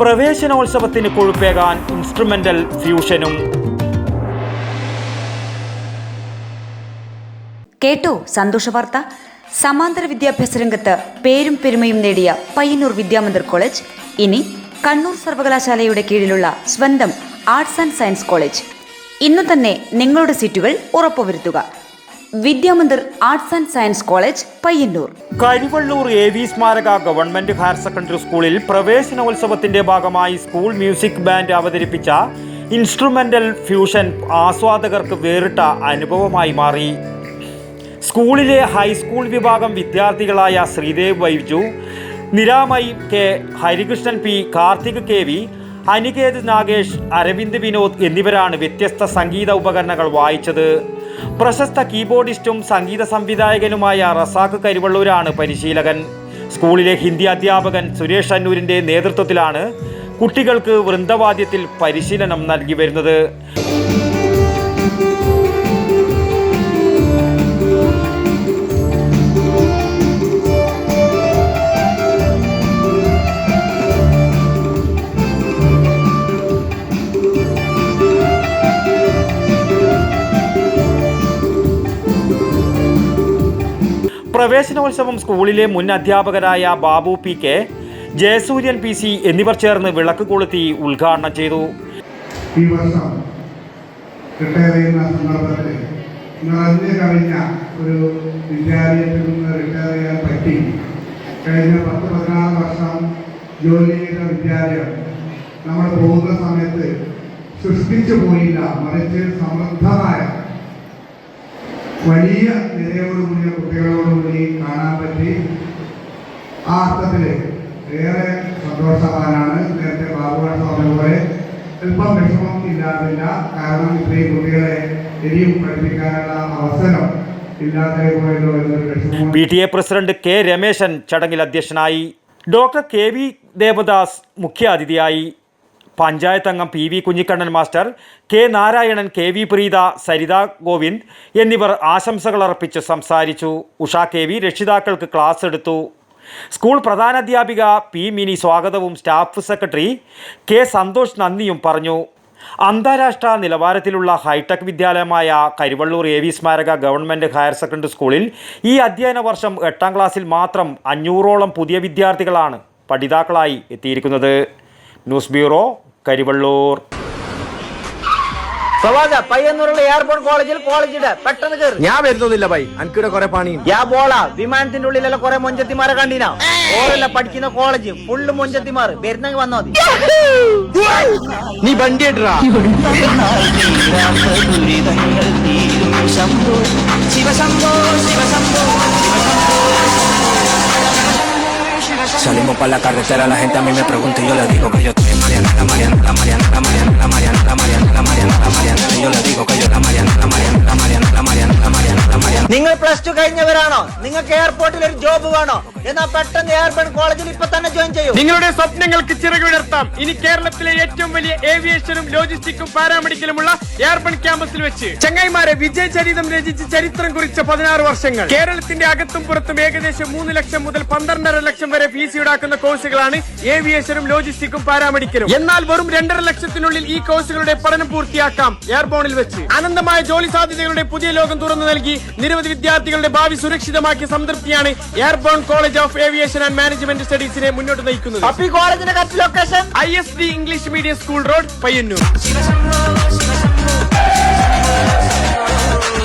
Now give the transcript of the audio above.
പ്രവേശനോത്സവത്തിന് കൊഴുപ്പേകാൻ instrumental ഫ്യൂഷനും. കേട്ടു സന്തോഷ വാർത്ത. സമാന്തര വിദ്യാഭ്യാസ രംഗത്ത് പേരും പെരുമയും നേടിയ പയ്യന്നൂർ വിദ്യാമന്ദിർ കോളേജ്. ഇനി കണ്ണൂർ സർവകലാശാലയുടെ കീഴിലുള്ള സ്വന്തം ആർട്സ് ആൻഡ് സയൻസ് കോളേജ്. ഇന്നു തന്നെ നിങ്ങളുടെ സീറ്റുകൾ ഉറപ്പുവരുത്തുക. Vidyamandir arts and science college Payyanur. Karivellur A V സ്മാരക ഗവൺമെന്റ് ഹയർ സെക്കൻഡറി സ്കൂളിൽ പ്രവേശനോത്സവത്തിന്റെ ഭാഗമായി സ്കൂൾ മ്യൂസിക് ബാൻഡ് അവതരിപ്പിച്ച ഇൻസ്ട്രുമെന്റൽ ഫ്യൂഷൻ ആസ്വാദകർക്ക് വേറിട്ട അനുഭവമായി മാറി. സ്കൂളിലെ ഹൈസ്കൂൾ വിഭാഗം വിദ്യാർത്ഥികളായ Sreedev Vaiju Niramai K Harikrishnan P Karthik K V Aniketh Nagesh Aravind Vinod എന്നിവരാണ് വ്യത്യസ്ത സംഗീത ഉപകരണങ്ങൾ വായിച്ചത്. പ്രശസ്ത കീബോർഡിസ്റ്റും സംഗീത സംവിധായകനുമായ റസാഖ് കരിവള്ളൂരാണ് പരിശീലകൻ. സ്കൂളിലെ ഹിന്ദി അധ്യാപകൻ സുരേഷ് അന്നൂരിന്റെ നേതൃത്വത്തിലാണ് കുട്ടികൾക്ക് വൃന്ദവാദ്യത്തിൽ പരിശീലനം നൽകി വരുന്നത്. പ്രവേശനോത്സവം സ്കൂളിലെ മുൻ അധ്യാപകരായ Babu P K Jayasooryan P C എന്നിവർ ചേർന്ന് വിളക്ക് കൊളുത്തി ഉദ്ഘാടനം ചെയ്തു. ഈ വർഷം റിട്ടയർ സന്ദർഭത്തിൽ നിറഞ്ഞു കഴിഞ്ഞ ഒരു വിദ്യാലയത്തിൽ നിന്ന് പറ്റി. കഴിഞ്ഞ പത്ത് പതിനാറ് വർഷം ജോലി ചെയ്ത വിദ്യാലയം നമ്മൾ പോകുന്ന സമയത്ത് സൃഷ്ടിച്ചു പോയില്ല. മറിച്ച് സമൃദ്ധമായ വലിയ നിരയോടുകൂടിയ കുട്ടികളോടുകൂടി കാണാൻ പറ്റി. ആ അർത്ഥത്തിൽ ഏറെ സന്തോഷവാനാണ് നേരത്തെ ബാബുവാൻ പറഞ്ഞ പോലെ അല്പം വിഷമം ഇല്ലാതില്ല. കാരണം ഇത്രയും കുട്ടികളെ ഇനിയും പഠിപ്പിക്കാനുള്ള അവസരം B T A president K Rameshan ചടങ്ങിൽ അധ്യക്ഷനായി. ഡോക്ടർ കെ വി ദേവദാസ് മുഖ്യാതിഥിയായി. പഞ്ചായത്ത് അംഗം P V Kunhikannan master K Narayanan K V Preetha Saritha Govind എന്നിവർ ആശംസകൾ അർപ്പിച്ച് സംസാരിച്ചു. ഉഷ കെ വി രക്ഷിതാക്കൾക്ക് ക്ലാസ് എടുത്തു. സ്കൂൾ പ്രധാനാധ്യാപിക പി മിനി സ്വാഗതവും സ്റ്റാഫ് സെക്രട്ടറി കെ സന്തോഷ് നന്ദിയും പറഞ്ഞു. അന്താരാഷ്ട്ര നിലവാരത്തിലുള്ള ഹൈടെക് വിദ്യാലയമായ കരുവള്ളൂർ എ വി സ്മാരക ഗവൺമെന്റ് ഹയർ സെക്കൻഡറി സ്കൂളിൽ ഈ അധ്യയന വർഷം എട്ടാം ക്ലാസ്സിൽ മാത്രം അഞ്ഞൂറോളം പുതിയ വിദ്യാർത്ഥികളാണ് പഠിതാക്കളായി എത്തിയിരിക്കുന്നത്. News bureau Karivellur. സവാജ പയ്യന്നൂരുള്ള എയർപോർട്ട് കോളേജിൽ കോളേജിടെ പെട്ടെന്ന് കയറി ഞാൻ വരുന്നൊന്നുമില്ല ബൈ എനിക്കിവിടെ കുറെ പണിയും. യാ ബോള വിമാനത്തിന്റെ ഉള്ളിലെല്ലാം കുറെ മൊഞ്ചത്തിമാരെ കണ്ടിനാ? ഓരെല്ലാം പഠിക്കുന്ന കോളേജ് ഫുള്ള് മൊഞ്ചത്തിമാർ. വരുന്നെങ്കിൽ വന്നോ മതി. നീ വണ്ടി ഇട്ടാ Salimos para la carretera, la gente a mí me pregunta y yo le digo que yo estoy en Mariana, la Mariana, la Mariana, la Mariana, la Mariana, la Mariana, la Mariana, la Mariana, y yo le digo que yo la Mariana, la Mariana, la Mariana, la Mariana, la Mariana, la Mariana. നിങ്ങൾ plus two കഴിഞ്ഞവരാണോ നിങ്ങൾക്ക് എയർപോർട്ടിൽ ഒരു job വേണോ എന്നാ പെട്ടെന്ന് airport കോളേജിൽ ഇപ്പൊ തന്നെ ജോയിൻ ചെയ്യൂ. നിങ്ങളുടെ സ്വപ്നങ്ങൾക്ക് ചിറകുവിടർത്താം ഇനി കേരളത്തിലെ ഏറ്റവും വലിയ ഏവിയേഷനും ലോജിസ്റ്റിക്കും പാരാമെഡിക്കലുമുള്ള എയർബൺ ക്യാമ്പസിൽ വെച്ച് ചങ്ങായിമാരെ വിജയ ചരിതം രചിച്ച് ചരിത്രം കുറിച്ച പതിനാറ് വർഷങ്ങൾ. കേരളത്തിന്റെ അകത്തും പുറത്തും ഏകദേശം മൂന്ന് ലക്ഷം മുതൽ പന്ത്രണ്ടര ലക്ഷം വരെ ഫീസ് ഈടാക്കുന്ന കോഴ്സുകളാണ് ഏവിയേഷനും ലോജിസ്റ്റിക്കും പാരാമെഡിക്കലും. എന്നാൽ വെറും രണ്ടര ലക്ഷത്തിനുള്ളിൽ ഈ കോഴ്സുകളുടെ പഠനം പൂർത്തിയാക്കാം എയർബോണിൽ വെച്ച്. അനന്തമായ ജോലി സാധ്യതകളുടെ പുതിയ ലോകം തുറന്നു നൽകി നിരവധി വിദ്യാർത്ഥികളുടെ ഭാവി സുരക്ഷിതമാക്കിയ സംതൃപ്തിയാണ് airborne college of aviation and management സ്റ്റഡീസിനെ മുന്നോട്ട് നയിക്കുന്നത്. അപ്പൊ ഈ കോളേജിന്റെ correct location I S D English medium school road Payyanur